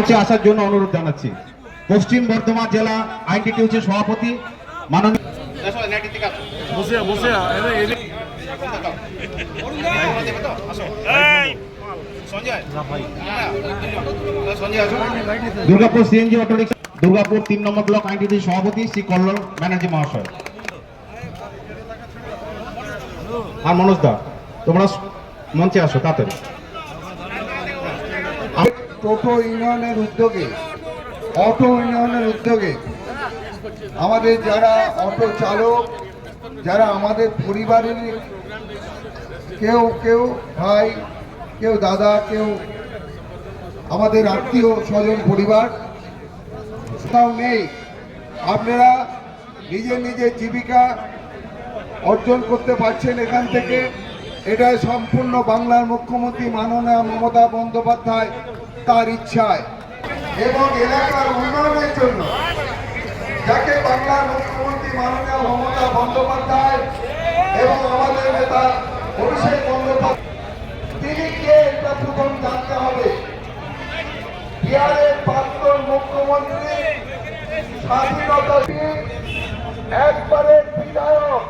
মঞ্চে আসার জন্য অনুরোধ জানাচ্ছি। পশ্চিম বর্ধমান জেলা সভাপতি মাননীয় বসে এনে এনে দুর্গাপুর সিএনজি অটোরিক্সা দুর্গাপুর তিন নম্বর ব্লক আইনটিটি সভাপতি শ্রী কল্লোল ব্যানার্জি মহাশয়। আর মনোজ দা তোমরা মঞ্চে আসো তাড়াতাড়ি। টোটো ইউনিয়নের উদ্যোগে, অটো ইউনিয়নের উদ্যোগে আমাদের যারা অটো চালক, যারা আমাদের পরিবারের কেউ কেউ ভাই, কেউ দাদা, কেউ আমাদের আত্মীয় স্বজন পরিবার, কোথাও নেই। আপনারা নিজের নিজের জীবিকা অর্জন করতে পারছেন এখান থেকে। এটা সম্পূর্ণ বাংলার মুখ্যমন্ত্রী মাননীয় মমতা বন্দ্যোপাধ্যায় তার ইচ্ছায় এবং এলাকার উন্নয়নের জন্য যাকে বাংলার মুখ্যমন্ত্রী মাননীয় মমতা বন্দ্যোপাধ্যায় এবং আমাদের নেতা অভিষেক বন্দ্যোপাধ্যায়, তিনি কে জানতে হবে। বিহারের প্রাক্তন মুখ্যমন্ত্রী, স্বাধীনতা দিয়ে একবারে বিধায়ক।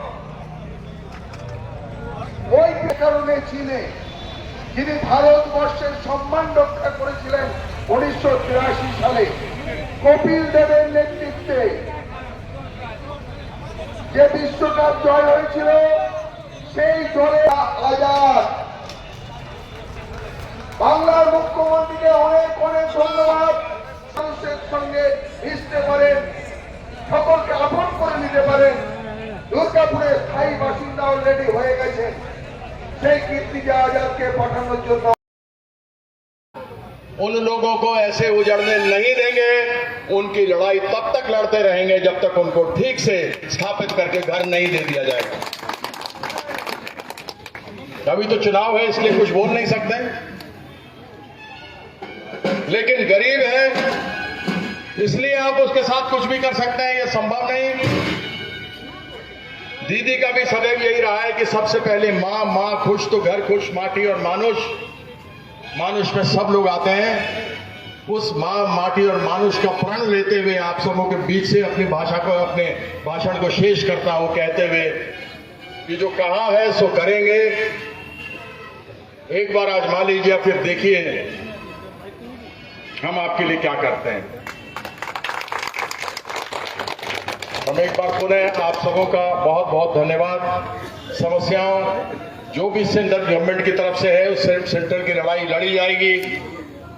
ওই কারণে চীনে যিনি ভারতবর্ষের সম্মান রক্ষা করেছিলেন উনিশশো তিরাশি সালে, কপিল দেবের নেতৃত্বে। যে বিশ্বকাপ জয় হয়েছিল, সেই দলে আজাদ। বাংলার মুখ্যমন্ত্রীকে অনেক অনেক ধন্যবাদ। মানুষের সঙ্গে মিশতে পারেন সেই কীর্তি আজাদকে পাঠানোর জন্য उन लोगों को ऐसे उजड़ने नहीं देंगे उनकी लड़ाई तब तक लड़ते रहेंगे जब तक उनको ठीक से स्थापित करके घर नहीं दे दिया जाएगा अभी तो चुनाव है इसलिए कुछ बोल नहीं सकते लेकिन गरीब है इसलिए आप उसके साथ कुछ भी कर सकते हैं ये संभव नहीं दीदी का भी सदैव यही रहा है कि सबसे पहले माँ माँ खुश तो घर खुश, माटी और मानुष। मानुष में सब लोग आते हैं। उस माँ, माटी और मानुष का प्रण लेते हुए आप सबों के बीच से अपनी भाषा को, अपने भाषण को शेष करता हूँ कहते हुए कि जो कहा है, सो करेंगे। एक बार आजमा लीजिए, फिर देखिए हम आपके लिए क्या करते हैं। हम एक बार पुनः आप सबों का बहुत बहुत धन्यवाद। समस्याओं, जो भी सेंटर गवर्नमेंट की तरफ़ से है, उस सेंटर की लड़ाई लड़ी जाएगी।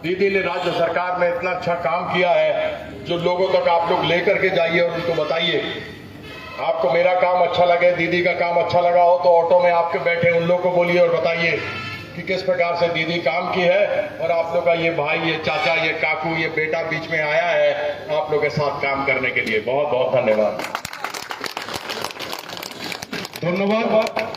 दीदी ने राज्य सरकार में इतना अच्छा काम किया है, जो लोगों तक आप लोग लेकर के जाइए और उनको बताइए। आपको मेरा काम अच्छा लगे, दीदी का काम अच्छा लगा हो तो ऑटो में आपके बैठे, उन लोगों को बोलिए और बताइए। कि किस प्रकार से दीदी काम की है और आप लोग का ये भाई, ये चाचा, ये काकू, ये बेटा बीच में आया है, आप लोग के साथ काम करने के लिए। बहुत बहुत धन्यवाद। धन्यवाद।